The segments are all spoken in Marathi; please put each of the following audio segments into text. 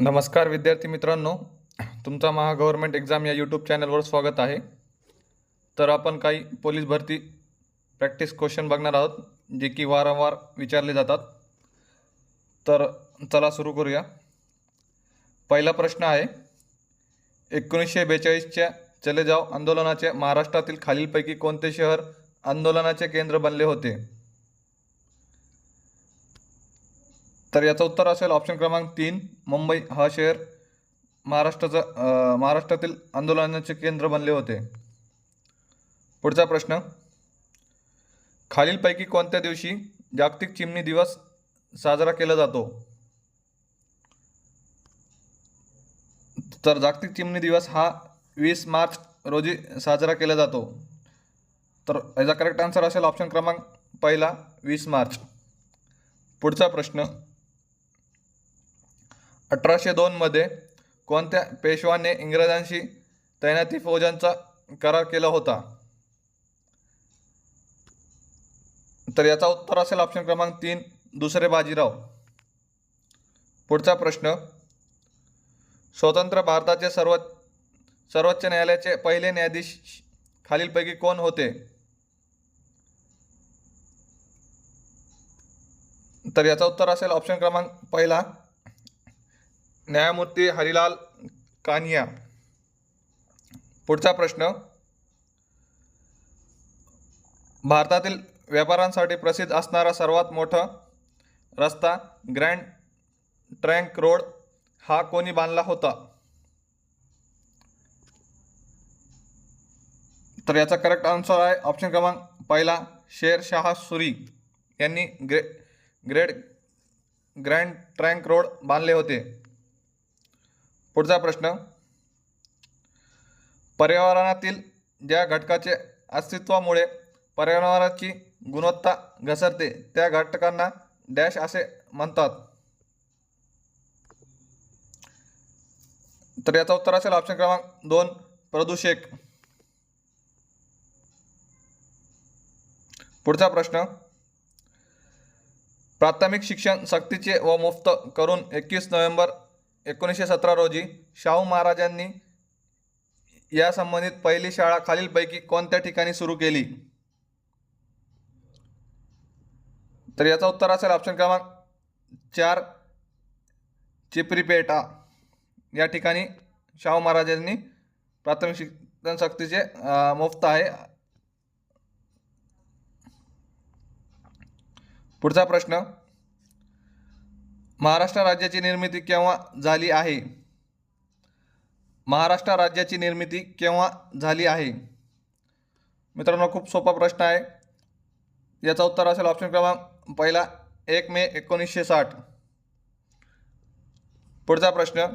नमस्कार विद्यार्थी मित्रांनो तुमचा महा गव्हर्मेंट एक्झाम या यूट्यूब चॅनलवर स्वागत आहे. तर आपण काही पोलीस भरती प्रॅक्टिस क्वेश्चन बघणार आहोत जे की वारंवार विचारले जातात. तर चला सुरू करूया. पहिला प्रश्न आहे एकोणीसशे बेचाळीसच्या चले जाव आंदोलनाचे महाराष्ट्रातील खालीलपैकी कोणते शहर आंदोलनाचे केंद्र बनले होते? तर याचं उत्तर असेल ऑप्शन क्रमांक तीन मुंबई हा शहर महाराष्ट्राचं महाराष्ट्रातील आंदोलनाचे केंद्र बनले होते. पुढचा प्रश्न. खालीलपैकी कोणत्या दिवशी जागतिक चिमणी दिवस साजरा केला जातो? तर जागतिक चिमणी दिवस हा वीस मार्च रोजी साजरा केला जातो. तर याचा करेक्ट आन्सर असेल ऑप्शन क्रमांक पहिला वीस मार्च. पुढचा प्रश्न. अठराशे दोनमध्ये कोणत्या पेशवाने इंग्रजांशी तैनाती फौजांचा करार केला होता? तर याचा उत्तर असेल ऑप्शन क्रमांक तीन दुसरे बाजीराव. पुढचा प्रश्न. स्वतंत्र भारताचे सर्व सर्वोच्च न्यायालयाचे पहिले न्यायाधीश खालीलपैकी कोण होते? तर याचा उत्तर असेल ऑप्शन क्रमांक पहिला न्यायमूर्ती हरिलाल कानिया. पुढचा प्रश्न. भारतातील व्यापाऱ्यांसाठी प्रसिद्ध असणारा सर्वात मोठा रस्ता ग्रँड ट्रँक रोड हा कोणी बांधला होता? तर याचा करेक्ट आन्सर आहे ऑप्शन क्रमांक पहिला शेर शाह सुरी यांनी ग्रे ग्रेट ग्रँड ट्रँक रोड बांधले होते. पुढचा प्रश्न. पर्यावरणातील ज्या घटकाचे अस्तित्वामुळे पर्यावरणाची गुणवत्ता घसरते त्या घटकांना डॅश असे म्हणतात. तर याचा उत्तर असेल ऑप्शन क्रमांक दोन प्रदूषक. पुढचा प्रश्न. प्राथमिक शिक्षण सक्तीचे व मुफ्त करून एकवीस नोव्हेंबर एकोणीसशे सतरा रोजी शाहू महाराजांनी या संबंधित पहिली शाळा खालीलपैकी कोणत्या ठिकाणी सुरू केली? तर याचा उत्तर असेल ऑप्शन क्रमांक चार चिपरीपेटा. या ठिकाणी शाहू महाराजांनी प्राथमिक शिक्षण सक्तीचे मुफ्त आहे. पुढचा प्रश्न महाराष्ट्र राज्याची निर्मिती केव्हा झाली आहे? महाराष्ट्र राज्याची निर्मिती केव्हा झाली आहे? मित्रांनो खूप सोपा प्रश्न आहे. याचा उत्तर असेल ऑप्शन क्रमांक पहिला एक मे एकोणीसशे साठ. पुढचा प्रश्न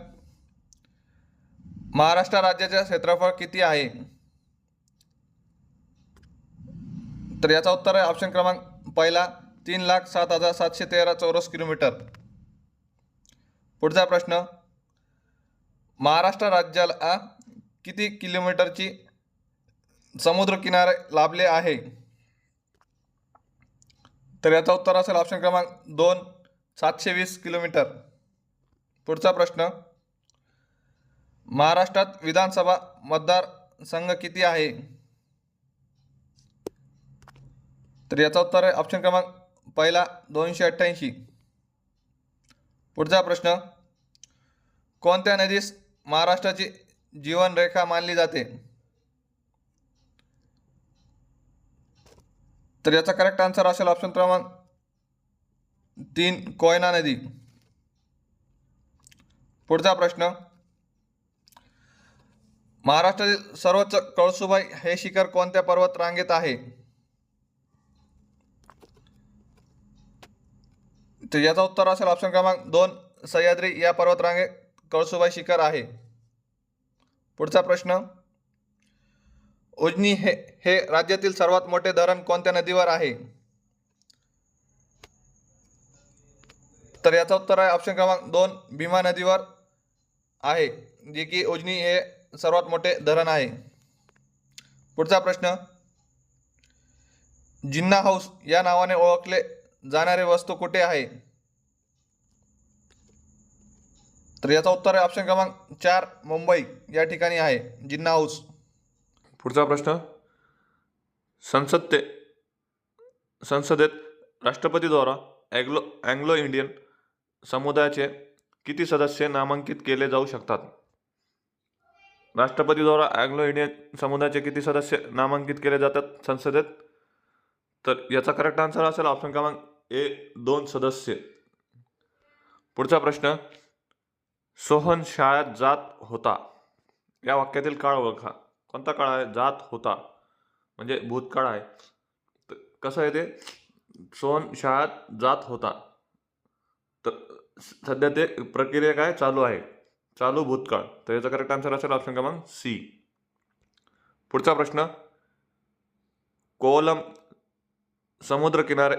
महाराष्ट्र राज्याचे क्षेत्रफळ किती आहे? तर याचा उत्तर आहे ऑप्शन क्रमांक पहिला तीन लाख सात हजार सातशे तेरा चौरस किलोमीटर. पुढचा प्रश्न. महाराष्ट्र राज्याला किती किलोमीटरची समुद्रकिनारे लाभले आहे? तर याचा उत्तर असेल ऑप्शन क्रमांक दोन सातशे वीस किलोमीटर. पुढचा प्रश्न. महाराष्ट्रात विधानसभा मतदारसंघ किती आहे? तर याचा उत्तर आहे ऑप्शन क्रमांक पहिला दोनशे अठ्ठ्याऐंशी. पुढचा प्रश्न. कोणत्या नदीस महाराष्ट्राची जीवनरेखा मानली जाते? तर याचा करेक्ट आन्सर असेल ऑप्शन क्रमांक तीन कोयना नदी. पुढचा प्रश्न. महाराष्ट्रातील सर्वोच्च कळसुबाई हे शिखर कोणत्या पर्वत रांगेत आहे? तर याचा उत्तर असेल ऑप्शन क्रमांक दोन सह्याद्री या पर्वतरांगे कळसुबाई शिखर आहे. पुढचा प्रश्न उजनी हे हे राज्यातील सर्वात मोठे धरण कोणत्या नदीवर आहे? तर याचा उत्तर आहे ऑप्शन क्रमांक दोन भीमा नदीवर आहे जे की उजनी हे सर्वात मोठे धरण आहे. पुढचा प्रश्न जिन्ना हाऊस या नावाने ओळखले जाणारे वस्तू कुठे आहे? तर याचा उत्तर आहे ऑप्शन क्रमांक चार मुंबई. या ठिकाणी आहे. जिन्ना हाऊस. पुढचा प्रश्न. संसद संसदेत राष्ट्रपतीद्वारा अँग्लो अँग्लो इंडियन समुदायाचे किती सदस्य नामांकित केले जाऊ शकतात? राष्ट्रपतीद्वारा अँग्लो इंडियन समुदायाचे किती सदस्य नामांकित केले जातात संसदेत? तर याचा करेक्ट आन्सर असेल ऑप्शन क्रमांक ए दोन सदस्य. पुढचा प्रश्न सोहन शाळेत जात होता. या वाक्यातील काळ ओळखा. कोणता काळ आहे? जात होता. म्हणजे भूतकाळ आहे. तर कसं आहे ते? सोहन शाळेत जात होता. तर सध्या ते प्रक्रिया काय? चालू आहे. चालू भूतकाळ. तर याचा करेक्ट आन्सर असेल ऑप्शन क्रमांक सी पुढचा प्रश्न कोलम समुद्र किनारे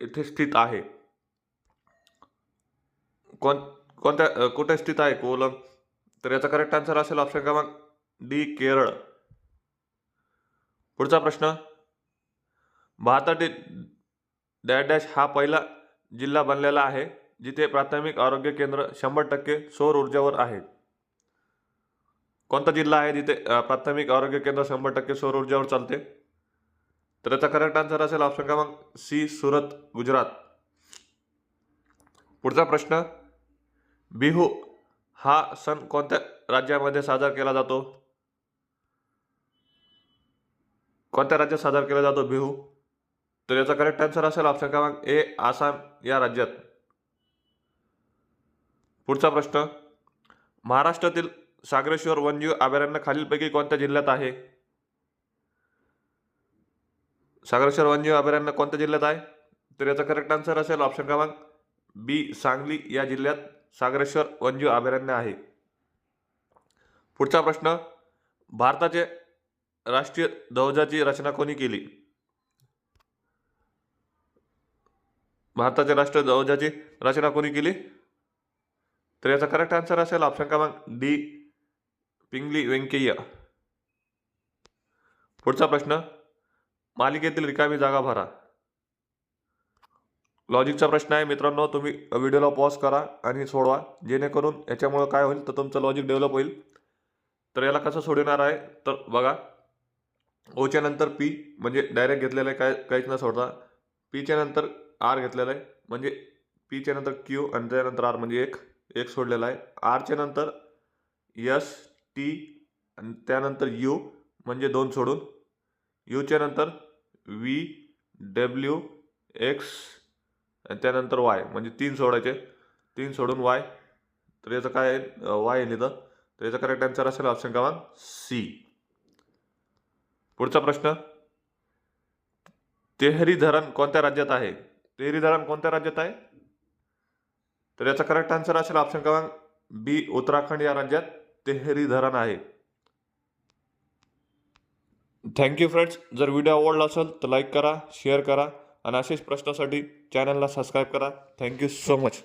येथे स्थित आहे. कोण कोणत्या कुठे स्थित आहे कोलम? तर याचा करेक्ट आन्सर असेल ऑप्शन क्रमांक डी केरळ. पुढचा प्रश्न. भारतातील डॅश डॅश हा पहिला जिल्हा बनलेला आहे जिथे प्राथमिक आरोग्य केंद्र शंभर टक्के सौर ऊर्जेवर आहे. कोणता जिल्हा आहे जिथे प्राथमिक आरोग्य केंद्र शंभर टक्के सौर ऊर्जेवर चालते? तर याचा करेक्ट आन्सर असेल ऑप्शन क्रमांक सी सुरत गुजरात. पुढचा प्रश्न बिहू हा सण कोणत्या राज्यामध्ये साजरा केला जातो? कोणत्या राज्यात साजरा केला जातो बिहू? तर याचा करेक्ट आन्सर असेल ऑप्शन क्रमांक ए आसाम या राज्यात. पुढचा प्रश्न महाराष्ट्रातील सागरेश्वर वन्यजीव अभयारण्य खालीलपैकी कोणत्या जिल्ह्यात आहे? सागरेश्वर वन्यजीव अभयारण्य कोणत्या जिल्ह्यात आहे? तर याचा करेक्ट आन्सर असेल ऑप्शन क्रमांक बी सांगली या जिल्ह्यात सागरेश्वर वन्यजीव अभयारण्य आहे. पुढचा प्रश्न भारताचे राष्ट्रीय ध्वजाची रचना कोणी केली? भारताच्या राष्ट्रीय ध्वजाची रचना कोणी केली? तर याचा करेक्ट आन्सर असेल ऑप्शन क्रमांक डी पिंगली व्यंकय्या. पुढचा प्रश्न मालिकेतील रिकामी जागा भरा. लॉजिकचा प्रश्न आहे मित्रांनो तुम्ही व्हिडिओला पॉज करा आणि सोडवा. जेणेकरून याच्यामुळं काय होईल तर तुमचं लॉजिक डेव्हलप होईल. तर याला कसं सोडवणार आहे तर बघा. ओच्या नंतर पी म्हणजे डायरेक्ट घेतलेलं आहे काय काहीच न सोडता. पीच्या नंतर आर घेतलेलं आहे म्हणजे पीच्या नंतर क्यू आणि त्यानंतर आर म्हणजे एक. एक सोडलेला आहे. आरच्या नंतर यस टी आणि त्यानंतर यू म्हणजे दोन सोडून. यूच्या नंतर व्ही डब्ल्यू एक्स आणि त्यानंतर वाय. म्हणजे तीन सोडायचे. तीन सोडून वाय. तर याचं काय आहे? वाय आहे लिहिलं तर याचा करेक्ट आन्सर असेल ऑप्शन क्रमांक सी पुढचा प्रश्न. तेहरी धरण कोणत्या राज्यात आहे? तेहरी धरण कोणत्या राज्यात आहे? तर याचा करेक्ट आन्सर असेल ऑप्शन क्रमांक बी उत्तराखंड या राज्यात तेहरी धरण आहे. थँक्यू फ्रेंड्स जर व्हिडिओ आवडला असेल तर लाईक करा शेअर करा आणि असेच प्रश्नासाठी चॅनलला सबस्क्राईब करा. Thank you so much